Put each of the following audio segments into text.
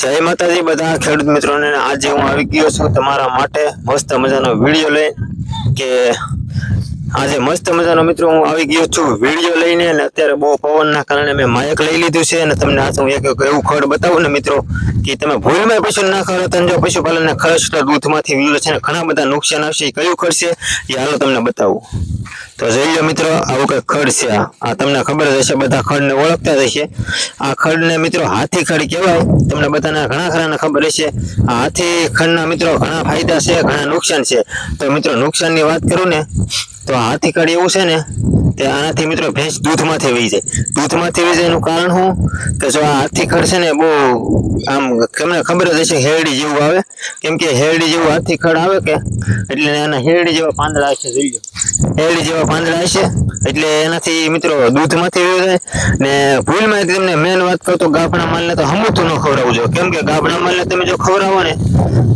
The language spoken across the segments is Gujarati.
જય માતાજી, બધા ખેડૂત મિત્રોને આજે હું આવી ગયો છું તમારા માટે મસ્ત મજાનો વીડિયો લઈ કે આજે મસ્ત મજાનો મિત્રો હું આવી ગયો છું. વીડિયો લઈને અને અત્યારે બહુ પવનના કારણે મેં માયક લઈ લીધું છે અને તમને આ હું એક એવું ખડ બતાવું ને મિત્રો કે તમે ભૂલમાં પશુ ના ખરો તંજો પશુપાલનના ખર્ચ દૂધમાંથી વીલો છે ઘણા બધા નુકસાન આવશે, એ કયું ખડ છે એ હાલો તમને બતાવું. તો જોઈ લો મિત્રો, આવું કઈ ખડ છે આ. આ તમને ખબર જ હશે, બધા ખડને ઓળખતા જ હશે. આ ખડને મિત્રો હાથી ખડ કહેવાય. તમને બધાને ઘણા ખરાને ખબર હશે. આ હાથી ખડના મિત્રો ઘણા ફાયદા છે, ઘણા નુકસાન છે. તો મિત્રો નુકસાનની વાત કરું ને તો હાથી ખડ એવું છે ને, તે આનાથી મિત્રો ભેંસ દૂધમાંથી વહી જાય. દૂધમાંથી વહી જાય એનું કારણ શું? કે જો આ હાથી ખડ છે ને બહુ આમ તમને ખબર જ હશે, હેરડી જેવું આવે. કેમ કે હેરડી જેવું હાથી ખડ આવે કે, એટલે એના હેરડી જેવા પાંદડા હશે, જોઈ લો. હેરડી જેવા પાંદડા હશે એટલે એનાથી મિત્રો દૂધમાંથી ને ભૂલમાં તમને મેન વાત કહું તો ગાભણા માલને તો હમુતું ન ખવડાવવું જોઈએ. કેમ કે ગાભણા માલને તમે જો ખવડાવો ને,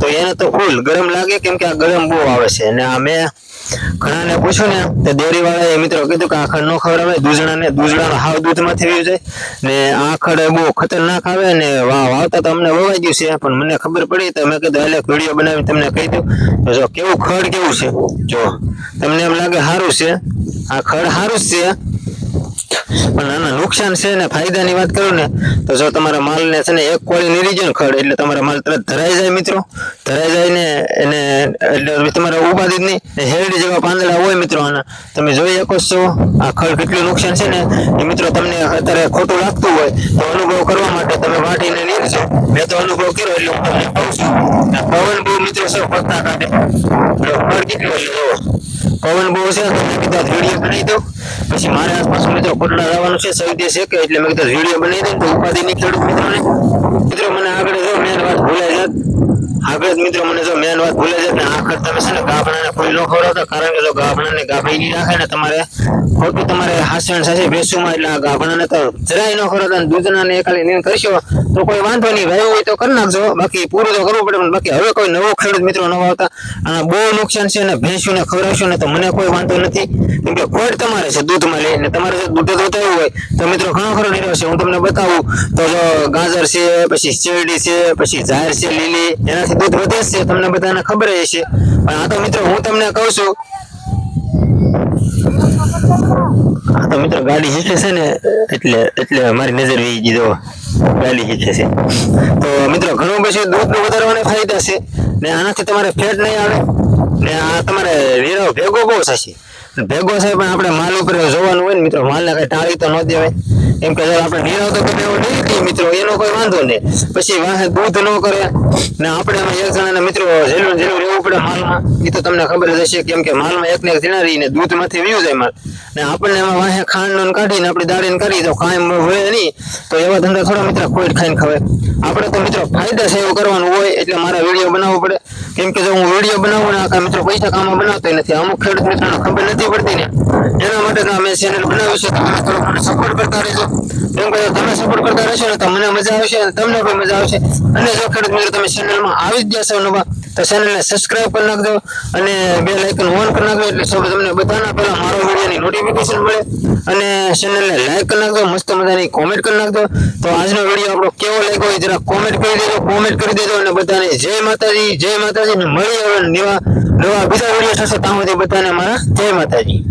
તો એને તો ફૂલ ગરમ લાગે કેમ કે આ ગરમ બહુ આવે છે. અને આ મેં ઘણાને પૂછ્યું ને, તો ડેરી વાળાએ મિત્રો કીધું કે આખડ ન ખવડાવે દૂધણાને દૂધણા હાવ દૂધમાંથી રહ્યું જાય ને આ ખડ બહુ ખતરનાક આવે ને, વાવ, વાવતા તો અમને વવાઈ ગયું છે, પણ મને ખબર પડી તો મેં કીધું એટલે વીડિયો બનાવી તમને કહી દઉં. તો જો, કેવું ખડ કેવું છે? જો, તમને એમ લાગે સારું છે આ ખડ સારું છે. પણ આના નુકસાન છે ને ફાયદાની વાત કરું ને, તો જો તમારા માલને છે ને એક કોળી નીરી જાય ખડ એટલે તમારા માલ તરત ધરાઈ જાય મિત્રો. ધરાઈ જાય ને એને, એટલે તમારે ઉપાધિ જ નહીં હેરડી જેવા પાંદડા હોય મિત્રો આના. તમે જોઈ શકો છો, આ ખડ કેટલું નુકસાન છે ને, એ મિત્રો તમને અત્યારે ખોટું લાગતું હોય, તો અનુભવ કરવા માટે તમે વાટીને નીરજો. મેં તો અનુભવ કર્યો, એટલે હું તમને કહું છું. પવન બહુ મિત્રો મેં દઉં પછી મારે આસપાસ મિત્રો કોટડા જવાનું છે સૌદી છે કે એટલે મેં કીધું વીડિયો બનાવી દઉં. તો ઉપાધિ નહીં ખેડૂત મિત્રોને મિત્રો, મને આગળ જો મેન વાત ભૂલાઈ જાત. આગળ મિત્રો, મને જો મેન વાત ભૂલે છે ને આખર તમે છે ને ગાભણાને કોઈ ન ખવડાવતા, કારણ કે જો ગાભણાને ગાભડી નહીં રાખે ને તમારે ખોટું તમારે હાસણ સાથે ભેંસુમાં, એટલે આ ગાભણાને તો જરાય ન ખવડાવતા અને દૂધના ને ખાલી નીણ કરશો, તો કોઈ વાંધો નહીં ભાઈ હોય તો કરી નાખજો. બાકી પૂરું તો કરવું પડે, પણ બાકી હવે કોઈ નવો ખેડૂત મિત્રો નવા આવતા, અને બહુ નુકસાન છે ને ભેંસુને ખવડાવશો ને તો મને કોઈ વાંધો નથી. કેમ કે ખોટ તમારે છે દૂધમાં લઈને તમારે જો દૂધ જોતાવું હોય, તો મિત્રો ઘણો ખરો નહીં છે, હું તમને બતાવું. તો જો ગાજર છે, પછી શેરડી છે, પછી ઝાર છે, લીલી, એનાથી દૂધ વધે છે, તમને બધાને ખબર હશે. પણ આ તો મિત્રો, હું તમને કહું છું. આ તો મિત્રો, ગાડી હીચે છે ને, એટલે એટલે મારી નજર વી દીધો ગાડી હીચે છે. તો મિત્રો, ઘણું પછી દૂધ વધારવાને ફાયદા છે. ને આનાથી તમારે ફેટ નહીં આવે, ને આ તમારે વેરો ભેગો બહુ થશે. ભેગો છે, પણ આપણે માલ ઉપર જોવાનું હોય ને મિત્રો, માલને કઈ ટાળી તો ન દેવાય. એમ કે આપણે નિરાવ તો ગમે નહીં મિત્રો, એનો કોઈ વાંધો નહીં. પછી દૂધ ન કરે. ને આપણે એમાં એક જણાના મિત્રો ઝીલું ઝીલું રહેવું પડે માલમાં. એ તો તમને ખબર જ હશે કેમ કે માલમાં એક ને એક ઝીણા રહીને દૂધમાંથી વીયું જાય માલ. ને આપણને એમાં વાહે ખાંડ કાઢીને આપણે દાડીને કરી તો કાંઈ હોય નહીં, તો એવા ધંધા થોડા મિત્રો કોઈ ખાઈને ખવાય. આપણે તો મિત્રો ફાયદા છે એવું કરવાનું હોય, એટલે મારા વીડિયો બનાવવો પડે. કેમ કે જો હું વીડિયો બનાવું ને આખા મિત્રો પૈસા કામમાં બનાવતો નથી. અમુક ખેડૂત મિત્રોને ખબર નથી પડતી ને. એના માટે અમે ચેનલ બનાવ્યું છે. તમે થોડો સપોર્ટ કરતા રહેજો. કેમ કે તમે સપોર્ટ કરતા રહેશો ને તો મને મજા આવશે અને તમને પણ મજા આવશે. અને જો ખેડૂત મિત્રો તમે ચેનલમાં આવી જ જશો નવા તો ચેનલને સબસ્ક્રાઇબ કરી નાખજો અને બે લાઇકન ઓન કરી નાખજો એટલે સૌ તમને બધાના પહેલાં મારો વિડીયોની નોટિફિકેશન મળે અને ચેનલને લાઇક કરી નાખજો, મસ્ત મજાની કોમેન્ટ કરી નાખજો. તો આજનો વીડિયો આપણો કેવો લાગ્યો હોય જરા કોમેન્ટ કરી દેજો કોમેન્ટ કરી દેજો અને બધાને જય માતાજી જય માતાજી મળી આવે નવા નવા બીજા વીડિયો થશે ત્યાં સુધી બધાને મારા જય માતાજી.